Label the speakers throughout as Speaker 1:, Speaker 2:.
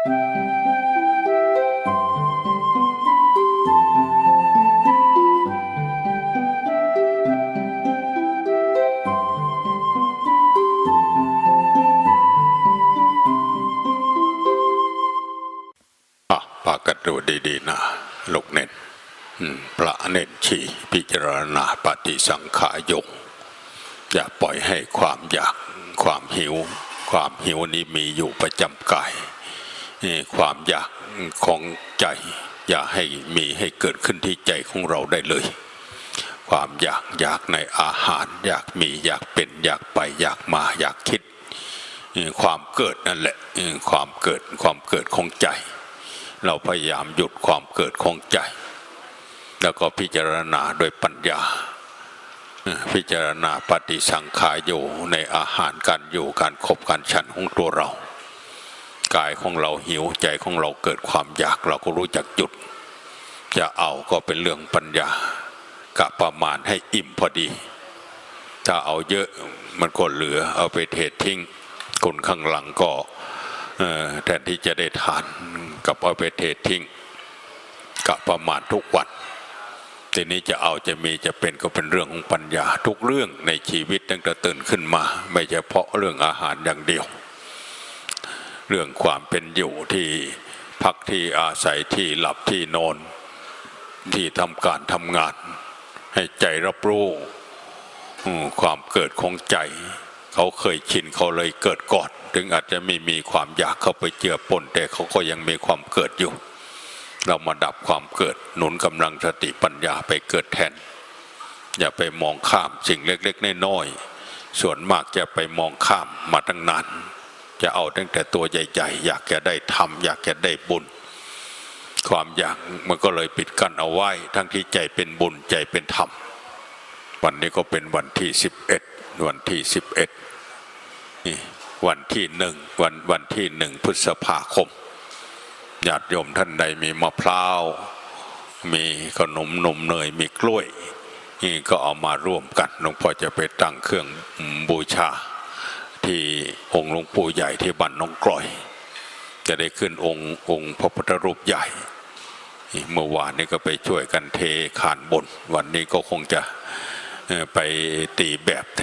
Speaker 1: อะปากกันดูดีๆนะลูกเน้นพระเน้นชี้พิจารณาปฏิสังขายงอย่าปล่อยให้ความอยากความหิว ความหิวนี้มีอยู่ประจำกาย ความอยากของใจ อย่าให้มีให้เกิดขึ้นที่ใจของเราได้เลย ความอยากอยากในอาหาร อยากมีอยากเป็นอยากไปอยากมาอยากคิด ความเกิดนั่นแหละความเกิดความเกิดของใจ เราพยายามหยุดความเกิดของใจ แล้วก็พิจารณาโดยปัญญาพิจารณาปฏิสังขารอยู่ในอาหารการอยู่การขบการฉันของตัวเรา กายของเราหิวใจของเราเกิดความอยากเราก็รู้จักหยุด จะเอาก็เป็นเรื่องปัญญากะประมาณให้อิ่มพอดี ถ้าเอาเยอะมันก็เหลือเอาไปเททิ้งคนข้างหลังก่อแทนที่จะได้ทานกับเอาไปเททิ้งกะประมาณทุกวันทีนี้จะเอาจะมีจะเป็นก็เป็นเรื่องของปัญญา ทุกเรื่องในชีวิตตั้งแต่ตื่นขึ้นมา ไม่เฉพาะเรื่องอาหารอย่างเดียว เรื่องความเป็นอยู่ที่พักที่อาศัยที่หลับที่นอนที่ทำการทำงาน ให้ใจรับรู้ความเกิดของใจ เขาเคยชินเขาเลยเกิดก่อนถึงอาจจะไม่มีความอยากเข้าไปเจือปนแต่เขาก็ยังมีความเกิดอยู่ เรามาดับความเกิดหนุนกำลังสติปัญญาไปเกิดแทน อย่าไปมองข้ามสิ่งเล็กๆน้อยๆส่วนมากจะไปมองข้ามมาตั้งนาน จะเอาตั้งแต่ตัวใหญ่ๆ อยากจะได้ทำอยากจะได้บุญ ความอยากมันก็เลยปิดกั้นเอาไว้ ทั้งที่ใจเป็นบุญใจเป็นธรรม วันนี้ก็เป็นวันที่สิบเอ็ดวันที่สิบเอ็ดนี่วันที่หนึ่งวันวันที่หนึ่งพฤษภาคมญาติโยมท่านใดมีมะพร้าว มีขนมนมเนยมีกล้วยนี่ก็เอามาร่วมกันหลวงพ่อจะไปตั้งเครื่องบูชา ที่องค์หลวงปู่ใหญ่ที่บ้านน้องกลอย จะได้ขึ้นองค์องค์พระพุทธรูปใหญ่ เมื่อวานนี้ก็ไปช่วยกันเทขานบน วันนี้ก็คงจะไปตีแบบเท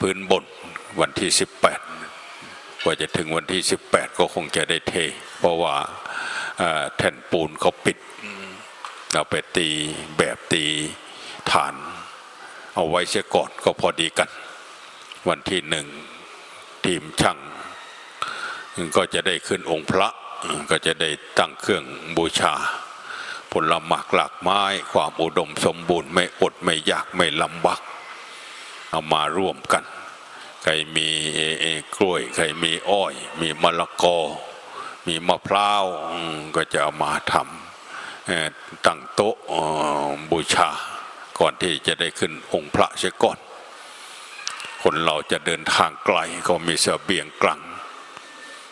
Speaker 1: พื้นบนวันที่ 18 กว่าจะถึงวันที่ 18 ก็คงจะได้เท เพราะว่าแผ่นปูนเขาปิดเราไปตีแบบตีฐาน เอาไว้เสียก่อนก็พอดีกัน วันที่หนึ่งทีมช่าง ก็จะได้ขึ้นองค์พระก็จะได้ตั้งเครื่องบูชา ผลหมากหลากไม้ ความอุดมสมบูรณ์ไม่อดไม่ยากไม่ลำบากเอามาร่วมกัน ใครมีเอเอกล้วย ใครมีอ้อย มีมะละกอ มีมะพร้าวก็จะเอามาทำตั้งโต๊ะบูชาก่อนที่จะได้ขึ้นองค์พระเสียก่อน คนเราจะเดินทางไกลก็มีเสบียงกลัง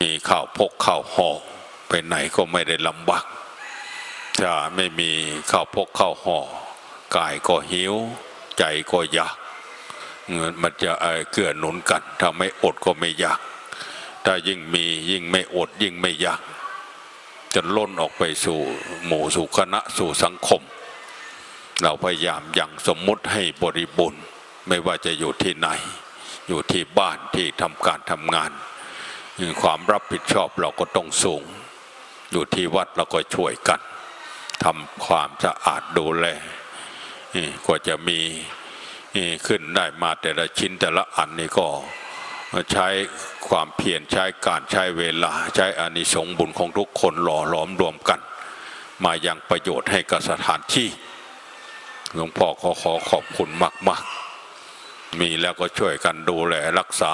Speaker 1: มีข้าวพกข้าวห่อไปไหนก็ไม่ได้ลำบากถ้าไม่มีข้าวพกข้าวห่อกายก็หิว ใจก็อยากเงินมันจะเกื้อหนุนกันถ้าไม่อดก็ไม่อยาก ถ้ายิ่งมียิ่งไม่อดยิ่งไม่อยากจะล้นออกไปสู่หมู่สู่คณะสู่สังคม เราพยายามอยังสมมุติให้บริบูรณ์ไม่ว่าจะอยู่ที่ไหน อยู่ที่บ้านที่ทำการทำงาน ความรับผิดชอบเราก็ต้องสูง อยู่ที่วัดเราก็ช่วยกันทำความสะอาดดูแลนี่กว่าจะมีนี่ขึ้นได้มาแต่ละชิ้นแต่ละอันนี่ก็ใช้ความเพียรใช้การใช้เวลา ใช้อานิสงส์บุญของทุกคนหล่อหลอมรวมกัน มายังประโยชน์ให้กับสถานที่หลวงพ่อขอขอขอบคุณมาก ๆ มีแล้วก็ช่วยกันดูแลรักษา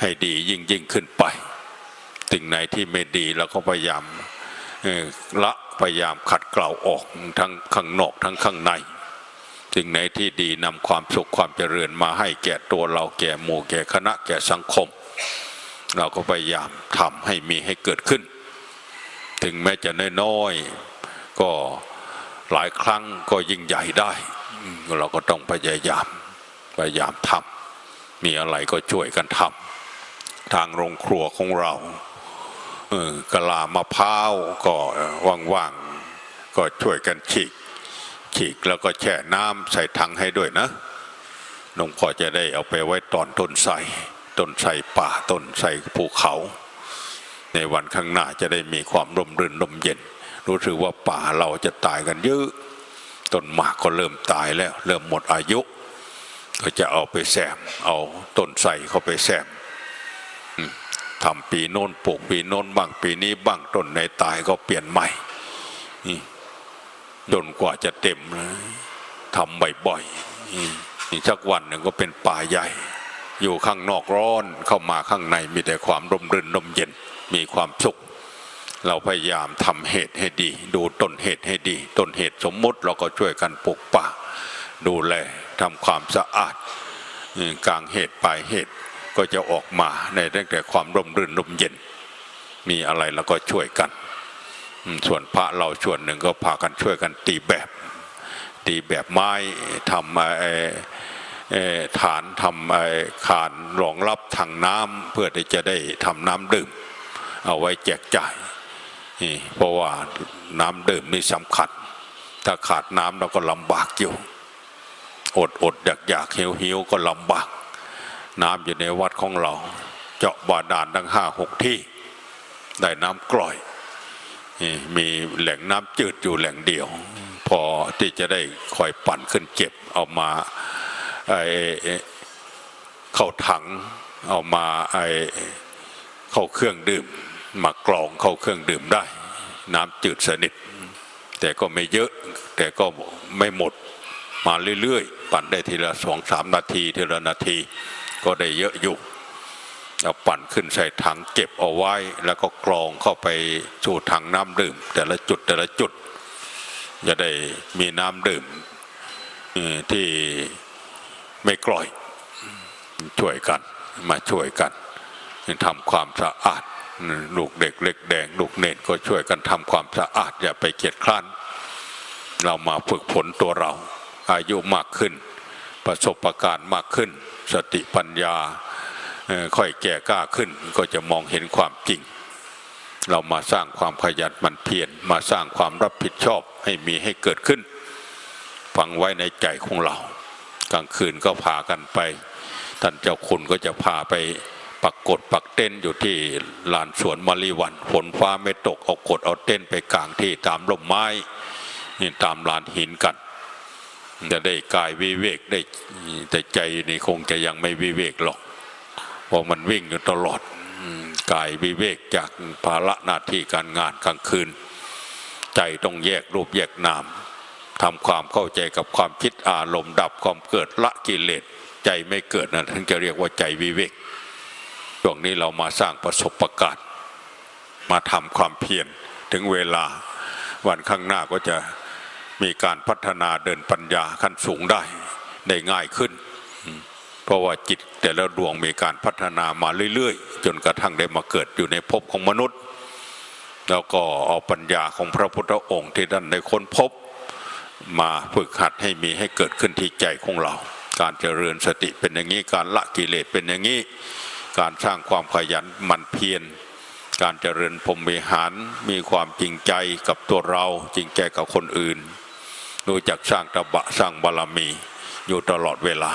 Speaker 1: ให้ดียิ่งยิ่งขึ้นไปสิ่งไหนที่ไม่ดีเราก็พยายามละพยายามขัดเกลาออกทั้งข้างนอกทั้งข้างในสิ่งไหนที่ดีนำความสุขความเจริญมาให้แก่ตัวเราแก่หมู่แก่คณะแก่สังคม เราก็พยายามทำให้มีให้เกิดขึ้น ถึงแม้จะน้อยๆก็หลายครั้งก็ยิ่งใหญ่ได้ เราก็ต้องพยายาม พยายามทำมีอะไรก็ช่วยกันทำทางโรงครัวของเราเออกะลามะพร้าวก็ว่างๆก็ช่วยกันฉีกฉีกแล้วก็แช่น้ำใส่ถังให้ด้วยนะหลวงพ่อจะได้เอาไปไว้ตอนต้นไทรต้นไทรป่าต้นไทรภูเขา ในวันข้างหน้าจะได้มีความร่มรื่นลมเย็น รู้สึกว่าป่าเราจะตายกันเยอะต้นหมากก็เริ่มตายแล้ว เริ่มหมดอายุ ก็จะเอาไปแซม เอาต้นไทรเข้าไปแซมทำปีโน้นปลูกปีโน้นบ้างปีนี้บ้างต้นไหนตายก็เปลี่ยนใหม่จนกว่าจะเต็มนะทำบ่อยๆสักวันหนึ่งก็เป็นป่าใหญ่ อยู่ข้างนอกร้อนเข้ามาข้างในมีแต่ความร่มรื่นลมเย็นมีความสุข เราพยายามทำเหตุให้ดี ดูต้นเหตุให้ดี ต้นเหตุสมมติเราก็ช่วยกันปลูกป่า ดูแล ทำความสะอาดกลางเหตุปลายเหตุก็จะออกมาในตั้งแต่ความร่มรื่นลมเย็น มีอะไรเราก็ช่วยกัน ส่วนพระเราส่วนหนึ่งก็พากันช่วยกันตีแบบ ตีแบบไม้ทำฐานทำคานรองรับถังน้ำเพื่อที่จะได้ทำน้ำดื่ม เอาไว้แจกจ่ายนี่เพราะว่าน้ำดื่มนี่สำคัญถ้าขาดน้ำเราก็ลำบากอยู่ อดอดอยากอยากหิวหิวก็ลำบาก น้ำอยู่ในวัดของเรา เจาะบาดาลทั้งห้าหกที่ ได้น้ำกร่อย มีแหล่งน้ำจืดอยู่แหล่งเดียว พอที่จะได้คอยปั่นขึ้นเก็บเอามาไอ้เข้าถังเอามาไอ้เข้าเครื่องดื่ม มากรองเข้าเครื่องดื่มได้ น้ำจืดสนิท แต่ก็ไม่เยอะแต่ก็ไม่หมด มาเรื่อยๆ ปั่นได้ทีละสองสามนาทีทีละนาที ก็ได้เยอะอยู่เอาปั่นขึ้นใส่ถังเก็บเอาไว้ แล้วก็กรองเข้าไปสู่ถังน้ำดื่ม แต่ละจุดแต่ละจุดจะได้มีน้ำดื่มที่ไม่กร่อยช่วยกันมาช่วยกันทำความสะอาดลูกเด็กเล็กแดงลูกเนตรก็ช่วยกันทำความสะอาดอย่าไปเกียจคร้าน เรามาฝึกฝนตัวเรา อายุมากขึ้น ประสบะการณ์มากขึ้น สติปัญญาค่อยแก่กล้าขึ้นก็จะมองเห็นความจริง เรามาสร้างความขยันหมันเพียรมาสร้างความรับผิดชอบให้มีให้เกิดขึ้น ฝังไว้ในใจของเรา กลางคืนก็พากันไป ท่านเจ้าคุณก็จะพาไปปักกดปักเต้นอยู่ที่ลานสวนมะลิวันฝนฟ้าไม่ตกเอากดเอาเต้นไปกลางที่ตามร่มไม้นี่ตามลานหินกัน จะได้กายวิเวกได้แต่ใจนี่คงจะยังไม่วิเวกหรอกเพราะมันวิ่งอยู่ตลอดกายวิเวกจากภาระหน้าที่การงานกลางคืน ใจต้องแยกรูปแยกนามทำความเข้าใจกับความคิดอารมณ์ดับความเกิดละกิเลสใจไม่เกิดนะถึงจะเรียกว่าใจวิเวกช่วงนี้เรามาสร้างประสบการณ์มาทำความเพียรถึงเวลาวันข้างหน้าก็จะ มีการพัฒนาเดินปัญญาขั้นสูงได้ได้ง่ายขึ้น เพราะว่าจิตแต่ละดวงมีการพัฒนามาเรื่อยๆ จนกระทั่งได้มาเกิดอยู่ในภพของมนุษย์ แล้วก็เอาปัญญาของพระพุทธองค์ที่ท่านได้ค้นพบ มาฝึกหัดให้มีให้เกิดขึ้นที่ใจของเรา การเจริญสติเป็นอย่างนี้การละกิเลสเป็นอย่างนี้ การสร้างความขยันหมั่นเพียรการเจริญพรมวิหารมีความจริงใจกับตัวเราจริงใจกับคนอื่น รู้จักสร้างตบะสร้างบารมี อยู่ตลอดเวลา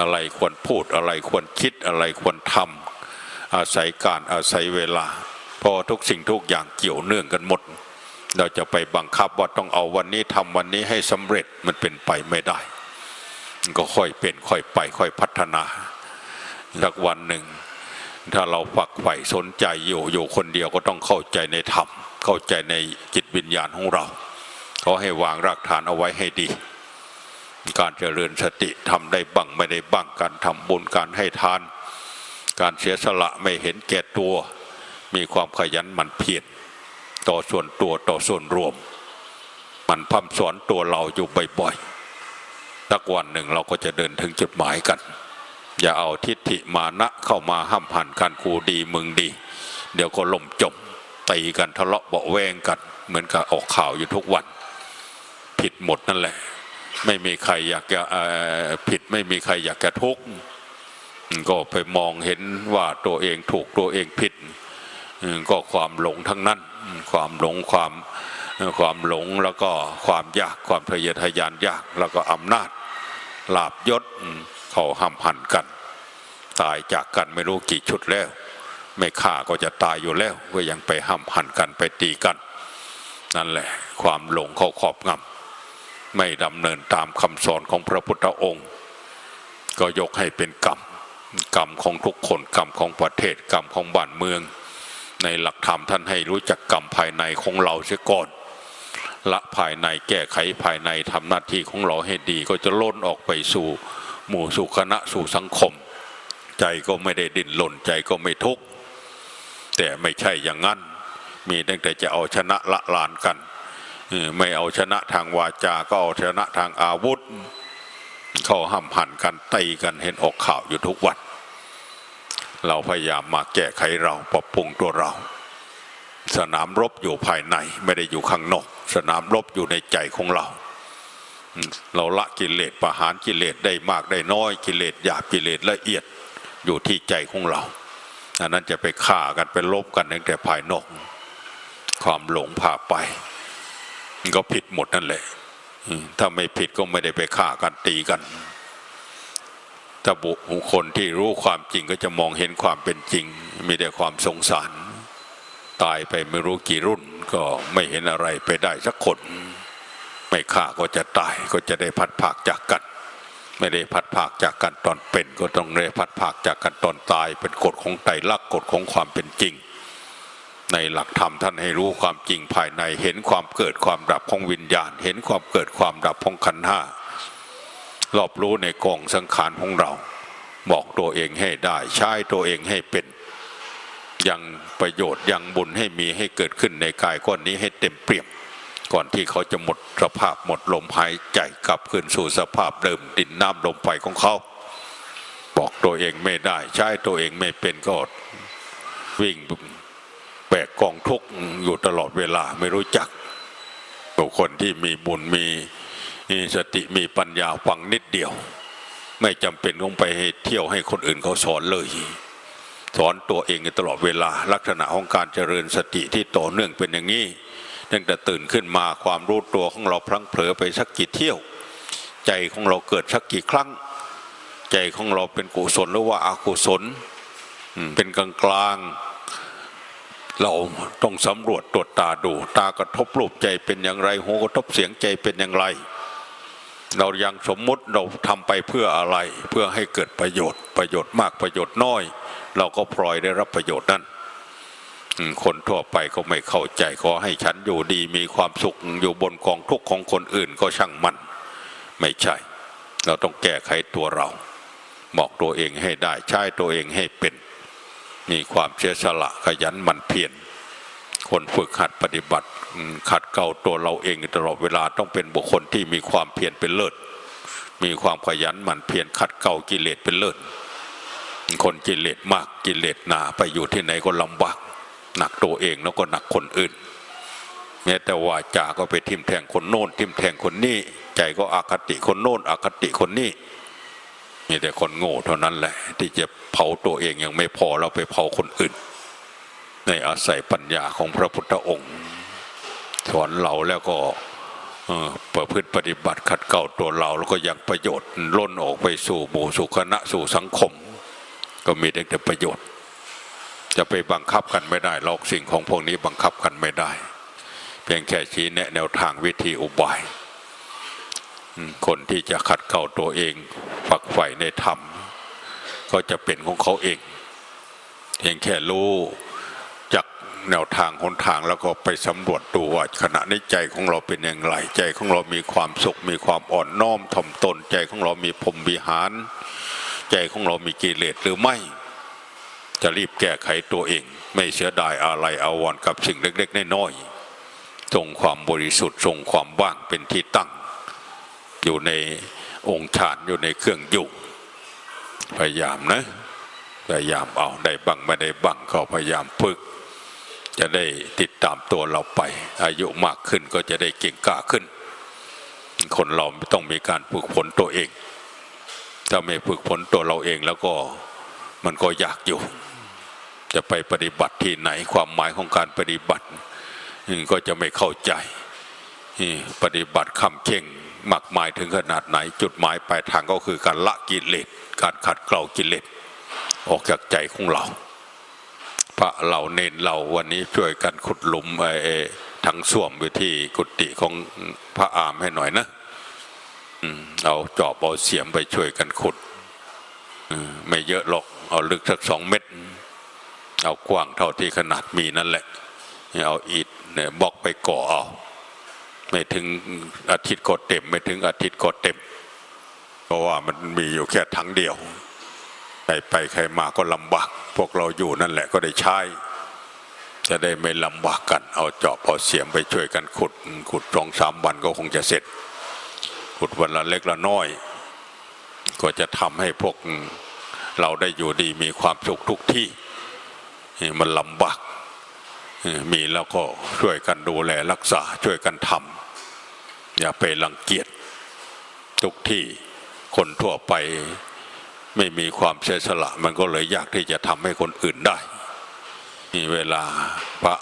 Speaker 1: อะไรควรพูดอะไรควรคิดอะไรควรทำอาศัยการอาศัยเวลา พอทุกสิ่งทุกอย่างเกี่ยวเนื่องกันหมด เราจะไปบังคับว่าต้องเอาวันนี้ทำวันนี้ให้สำเร็จมันเป็นไปไม่ได้มันก็ค่อยเป็นค่อยไปค่อยพัฒนาสักวันหนึ่งถ้าเราฝักใฝ่สนใจอยู่อยู่คนเดียวก็ต้องเข้าใจในธรรมเข้าใจในจิตวิญญาณของเรา ขาให้วางรากฐานเอาไว้ให้ดี การเจริญสติทำได้บ้างไม่ได้บ้างการทำบุญการให้ทาน การเสียสละไม่เห็นแก่ตัว มีความขยันหมั่นเพียรต่อส่วนตัวต่อส่วนรวม มันพร่ำสอนตัวเราอยู่บ่อยๆสักวันหนึ่งเราก็จะเดินถึงจุดหมายกัน อย่าเอาทิฏฐิมานะเข้ามาห้ามหันกันกูดีมึงดี เดี๋ยวก็ล่มจมตีกันทะเลาะเบาแวงกัน เหมือนกับออกข่าวอยู่ทุกวัน ผิดหมดนั่นแหละ ไม่มีใครอยากจะผิดไม่มีใครอยากจะทุกข์ก็ไปมองเห็นว่าตัวเองถูกตัวเองผิด ก็ความหลงทั้งนั้น ความหลงความความหลงแล้วก็ความยากความทะเยอทะยานยากแล้วก็อำนาจลาบยศเขาห้ามหันกัน ตายจากกันไม่รู้กี่ชุดแล้ว ไม่ฆ่าก็จะตายอยู่แล้วก็ยังไปห้ามหันกันไปตีกัน นั่นแหละ ความหลงเขาครอบงำ ไม่ดำเนินตามคำสอนของพระพุทธองค์ ก็ยกให้เป็นกรรมกรรมของทุกคนกรรมของประเทศกรรมของบ้านเมือง ในหลักธรรมท่านให้รู้จักกรรมภายในของเราเสียก่อนละภายในแก้ไขภายในทำหน้าที่ของเราให้ดี ก็จะล้นออกไปสู่หมู่สู่คณะสู่สังคม ใจก็ไม่ได้ดิ้นหล่นใจก็ไม่ทุกข์แต่ไม่ใช่อย่างนั้น มีตั้งแต่จะเอาชนะละลานกัน ไม่เอาชนะทางวาจาก็เอาชนะทางอาวุธ เขาห้ามหันกันตีกันเห็นออกข่าวอยู่ทุกวัน เราพยายามมาแก้ไขเราปรับปรุงตัวเรา สนามรบอยู่ภายในไม่ได้อยู่ข้างนอก สนามรบอยู่ในใจของเรา เราละกิเลสประหารกิเลสได้มากได้น้อยกิเลสหยาบกิเลสละเอียดอยู่ที่ใจของเราอันนั้นจะไปฆ่ากันไปลบกันตั้งแต่ภายนอก ความหลงพาไป ก็ผิดหมดนั่นแหละถ้าไม่ผิดก็ไม่ได้ไปฆ่ากันตีกันถ้าบุคคลที่รู้ความจริงก็จะมองเห็นความเป็นจริง มีแต่ความสงสาร ตายไปไม่รู้กี่รุ่นก็ไม่เห็นอะไรไปได้สักคน ไม่ฆ่าก็จะตายก็จะได้พัดภาคจากกัน ไม่ได้พัดภาคจากกันตอนเป็น ก็ต้องได้พัดภาคจากกันตอนตายเป็นกฎของไตรลักษณ์กฎของความเป็นจริง ในหลักธรรมท่านให้รู้ความจริงภายใน เห็นความเกิดความดับของวิญญาณ เห็นความเกิดความดับของขันห้ารอบรู้ในกองสังขารของเรา บอกตัวเองให้ได้ ใช้ตัวเองให้เป็น ยังประโยชน์ยังบุญให้มีให้เกิดขึ้นในกายก้อนนี้ให้เต็มเปี่ยมก่อนที่เขาจะหมดสภาพหมดลมหายใจกลับคืนสู่สภาพเดิมดินน้ำลมไฟของเขา บอกตัวเองไม่ได้ ใช้ตัวเองไม่เป็นก็วิ่ง แบกกองทุกข์อยู่ตลอดเวลาไม่รู้จักบุคคลที่มีบุญมีสติมีปัญญาฟังนิดเดียว ไม่จำเป็นต้องไปเที่ยวให้คนอื่นเขาสอนเลย สอนตัวเองตลอดเวลา ลักษณะของการเจริญสติที่ต่อเนื่องเป็นอย่างนี้ตั้งแต่ตื่นขึ้นมาความรู้ตัวของเราพลั้งเผลอไปสักกี่เที่ยว ใจของเราเกิดสักกี่ครั้ง ใจของเราเป็นกุศลหรือว่าอากุศลเป็นกลางกลาง เราต้องสำรวจตรวจตาดู ตากระทบรูปใจเป็นอย่างไรหูกระทบเสียงใจเป็นอย่างไร เรายังสมมุติเราทำไปเพื่ออะไร เพื่อให้เกิดประโยชน์ประโยชน์มากประโยชน์น้อย เราก็พลอยได้รับประโยชน์นั้นคนทั่วไปก็ไม่เข้าใจขอให้ฉันอยู่ดีมีความสุขอยู่บนกองทุกข์ของคนอื่นก็ช่างมัน ไม่ใช่ เราต้องแก้ไขตัวเราบอกตัวเองให้ได้ใช้ตัวเองให้เป็น มีความเสียสละขยันหมั่นเพียรคนฝึกหัดปฏิบัติขัดเกลาตัวเราเองตลอดเวลาต้องเป็นบุคคลที่มีความเพียรเป็นเลิศ มีความขยันหมั่นเพียรขัดเกลากิเลสเป็นเลิศ คนกิเลสมากกิเลสหนาไปอยู่ที่ไหนก็ลำบากหนักตัวเองแล้วก็หนักคนอื่นแม้แต่ว่าจาก็ไปทิมแทงคนโน้นทิมแทงคนนี้ใจก็อคติคนโน้นอคติคนนี้ มีแต่คนโง่เท่านั้นแหละ ที่จะเผาตัวเองยังไม่พอเราไปเผาคนอื่น ในอาศัยปัญญาของพระพุทธองค์สอนเราแล้วก็ประพฤติปฏิบัติขัดเกลาตัวเราแล้วก็ยังประโยชน์ล้นออกไปสู่หมู่สู่คณะสู่สังคม ก็มีแต่ประโยชน์ จะไปบังคับกันไม่ได้หรอกสิ่งของพวกนี้บังคับกันไม่ได้ เพียงแค่ชี้แนะแนวทางวิธีอุบาย คนที่จะขัดเกลาตัวเองฝักใฝ่ในธรรม ก็จะเป็นของเขาเองเพียงแค่รู้จากแนวทางหนทางแล้วก็ไปสำรวจดูว่าขณะนี้ใจของเราเป็นอย่างไรใจของเรามีความสุขมีความอ่อนน้อมถ่อมตนใจของเรามีพรมวิหาร ใจของเรามีกิเลสหรือไม่ จะรีบแก้ไขตัวเอง ไม่เสียดายอะไรอาวรณ์กับสิ่งเล็กๆน้อยๆทรงความบริสุทธิ์ทรงความว่างเป็นที่ตั้ง อยู่ในองค์ฌานอยู่ในเครื่องอยู่พยายามนะพยายามเอาได้บังไม่ได้บังก็พยายามฝึก จะได้ติดตามตัวเราไป อายุมากขึ้นก็จะได้เก่งกล้าขึ้น คนเราต้องมีการฝึกฝนตัวเอง ถ้าไม่ฝึกฝนตัวเราเองแล้วก็มันก็ยากอยู่ จะไปปฏิบัติที่ไหนความหมายของการปฏิบัติก็จะไม่เข้าใจปฏิบัติคำเข่ง มากมายถึงขนาดไหน จุดหมายปลายทางก็คือการละกิเลสการขัดเกลากิเลสออกจากใจของเรา พระเราเน้นเราวันนี้ช่วยกันขุดหลุมไอ้ทั้งส้วมอยู่ที่กุฏิของพระอามให้หน่อยนะเอาจอบเอาเสียมไปช่วยกันขุดไม่เยอะหรอกเอาลึกสักสองเมตร เอากว้างเท่าที่ขนาดมีนั่นแหละเอาอิฐเนี่ยบล็อกไปก่อเอา ไม่ถึงอาทิตย์ก็เต็ม ไม่ถึงอาทิตย์ก็เต็ม เพราะว่ามันมีอยู่แค่ทั้งเดียวใครไปใครมาก็ลำบาก พวกเราอยู่นั่นแหละก็ได้ใช้ จะได้ไม่ลำบากกัน เอาจอบเอาเสียมไปช่วยกันขุด ขุดสองสามวันก็คงจะเสร็จ ขุดวันละเล็กละน้อย ก็จะทำให้พวกเราได้อยู่ดีมีความสุขทุกที่ มันลำบาก มีแล้วก็ช่วยกันดูแลรักษาช่วยกันทำอย่าไปรังเกียจทุกที่คนทั่วไปไม่มีความเสียสละ มันก็เลยยากที่จะทำให้คนอื่นได้ มีเวลาพระ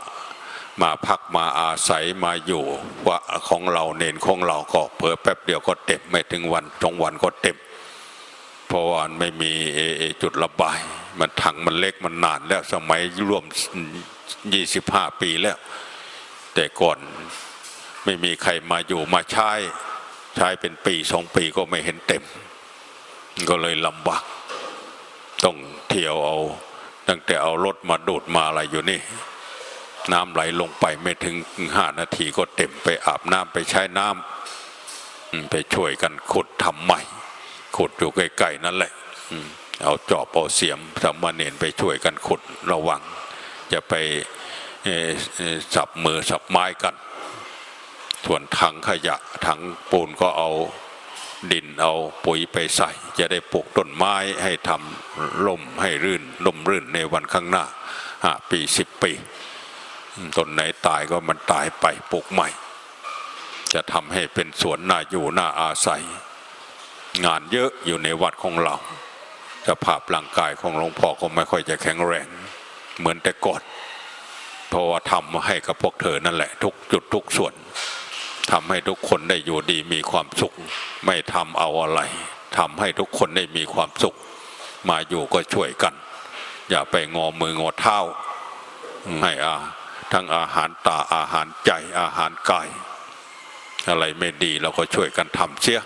Speaker 1: มาพักมาอาศัยมาอยู่ว่าของเราเนนของเราก็เผลอแป๊บเดียวก็เต็มไม่ถึงวันสองวันก็เต็มเพราะว่าไม่มีเอเอจุดระบาย มันถังมันเล็กมันนานแล้วสมัยร่วมยี่สิบห้าปีแล้ว แต่ก่อนไม่มีใครมาอยู่มาใช้ใช้เป็นปีสองปีก็ไม่เห็นเต็ม ก็เลยลำบากต้องเที่ยวเอา ตั้งแต่เอารถมาดูดมาอะไรอยู่นี่ น้ำไหลลงไปไม่ถึงห้านาทีก็เต็มไปอาบน้ำไปใช้น้ำไปช่วยกันขุดทำใหม่ขุดอยู่ใกล้ๆนั่นแหละ อืม เอาจอบเอาเสียมสามเณรไปช่วยกันขุดระวัง จะไปสับมือสับไม้กัน ส่วนถังขยะถังปูนก็เอาดินเอาปุ๋ยไปใส่ จะได้ปลูกต้นไม้ให้ทำล่มให้รื่นล่มรื่นในวันข้างหน้าห้าปีสิบปีต้นไหนตายก็มันตายไปปลูกใหม่ จะทำให้เป็นสวนน่าอยู่น่าอาศัย งานเยอะอยู่ในวัดของเรา สภาพร่างกายของหลวงพ่อก็ไม่ค่อยจะแข็งแรง เหมือนแต่ก่อนเพราะว่าทำมาให้กับพวกเธอนั่นแหละ ทุกจุดทุกส่วนทำให้ทุกคนได้อยู่ดีมีความสุข ไม่ทำเอาอะไรทำให้ทุกคนได้มีความสุข มาอยู่ก็ช่วยกัน อย่าไปงอมืองอเท้าให้อาทั้งอาหารตาอาหารใจอาหารกาย อะไรไม่ดีเราก็ช่วยกันทำเสีย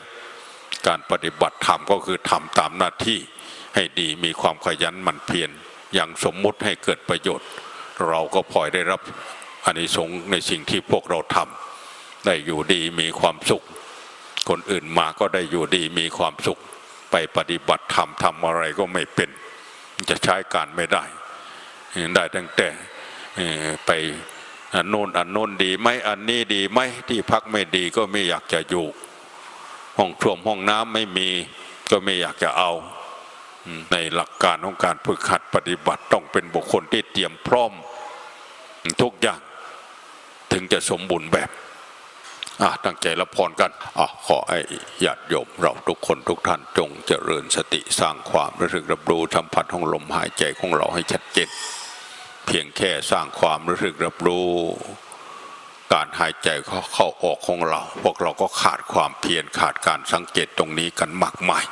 Speaker 1: การปฏิบัติธรรมก็คือทำตามหน้าที่ ให้ดีมีความขยันหมั่นเพียรอย่างสมมุติให้เกิดประโยชน์ เราก็พลอยได้รับอานิสงส์ในสิ่งที่พวกเราทำได้อยู่ดีมีความสุข คนอื่นมาก็ได้อยู่ดีมีความสุข ไปปฏิบัติธรรมทำอะไรก็ไม่เป็น จะใช้การไม่ได้ ได้ตั้งแต่ไปอันโน้นอันโน้นดีไหมอันนี้ดีไหมที่พักไม่ดีก็ไม่อยากจะอยู่ ห้องท่วมห้องน้ำไม่มีก็ไม่อยากจะเอา ในหลักการของการฝึกหัดปฏิบัติต้องเป็นบุคคลที่เตรียมพร้อมทุกอย่างถึงจะสมบูรณ์แบบอะตั้งใจรับพรกันอะขอให้ญาติโยมเราทุกคนทุกท่านจงเจริญสติสร้างความรู้สึกรับรู้สัมผัสของลมหายใจของเราให้ชัดเจนเพียงแค่สร้างความรู้สึกรับรู้ การหายใจเขาเข้าออกของเรา พวกเราก็ขาดความเพียรขาดการสังเกตตรงนี้กันมากมาย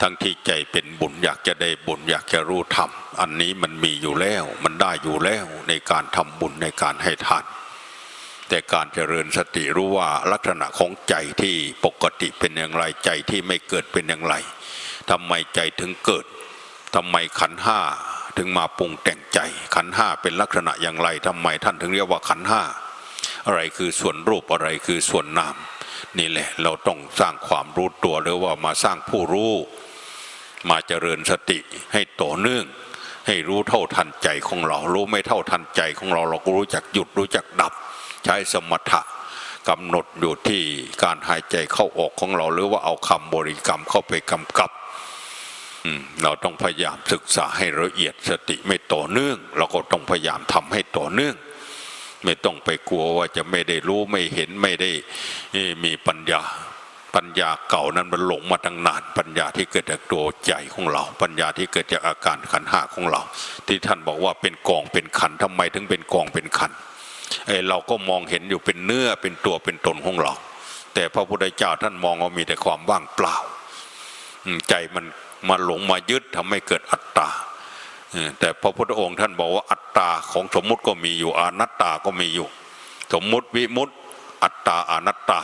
Speaker 1: ทั้งที่ใจเป็นบุญอยากจะได้บุญอยากจะรู้ธรรมอันนี้มันมีอยู่แล้วมันได้อยู่แล้วในการทำบุญในการให้ทาน แต่การเจริญสติรู้ว่าลักษณะของใจที่ปกติเป็นอย่างไรใจที่ไม่เกิดเป็นอย่างไรทำไมใจถึงเกิดทำไมขันห้าถึงมาปรุงแต่งใจ ขันห้าเป็นลักษณะอย่างไรทำไมท่านถึงเรียกว่าขันห้าอะไรคือส่วนรูปอะไรคือส่วนนาม นี่แหละเราต้องสร้างความรู้ตัวหรือว่ามาสร้างผู้รู้ มาเจริญสติให้ต่อเนื่อง ให้รู้เท่าทันใจของเรา รู้ไม่เท่าทันใจของเราเราก็รู้จักหยุดรู้จักดับ ใช้สมถะกำหนดอยู่ที่การหายใจเข้าออกของเรา หรือว่าเอาคำบริกรรมเข้าไปกำกับเราต้องพยายามศึกษาให้ละเอียดสติไม่ต่อเนื่อง เราก็ต้องพยายามทำให้ต่อเนื่อง ไม่ต้องไปกลัวว่าจะไม่ได้รู้ไม่เห็นไม่ได้มีปัญญา ปัญญาเก่านั้นมันหลงมาตั้งนาน ปัญญาที่เกิดจากตัวใจของเรา ปัญญาที่เกิดจากอาการขันห้าของเรา ที่ท่านบอกว่าเป็นกองเป็นขันธ์ทำไมถึงเป็นกองเป็นขันเอ้เราก็มองเห็นอยู่เป็นเนื้อเป็นตัวเป็นตนของเรา แต่พระพุทธเจ้าท่านมองว่ามีแต่ความว่างเปล่าใจมันมาหลงมายึดทำให้เกิดอัตตาแต่พระพุทธองค์ท่านบอกว่าอัตตาของสมมุติก็มีอยู่อนัตตาก็มีอยู่ สมมุติวิมุตติอัตตาอนัตตา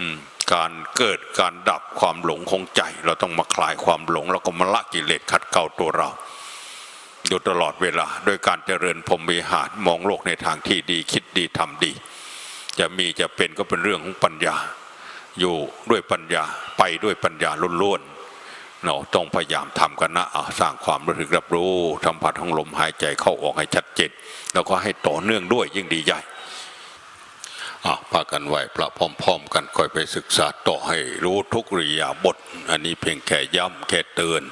Speaker 1: อืม การเกิดการดับความหลงของใจ เราต้องมาคลายความหลง แล้วก็มาละกิเลสขัดเกลาตัวเรา อยู่ตลอดเวลา โดยการเจริญพรหมวิหารมองโลกในทางที่ดีคิดดีทำดี จะมีจะเป็นก็เป็นเรื่องของปัญญา อยู่ด้วยปัญญาไปด้วยปัญญาล้วนๆเราต้องพยายามทำกันนะสร้างความรู้สึกรับรู้สัมผัสของลมหายใจเข้าออกให้ชัดเจนแล้วก็ให้ต่อเนื่องด้วยยิ่งดีใหญ่ พากันไหวพระพร้อมๆ กันค่อยไปศึกษาต่อให้รู้ทุกริยาบท อันนี้เพียงแค่ย้ำแค่เตือน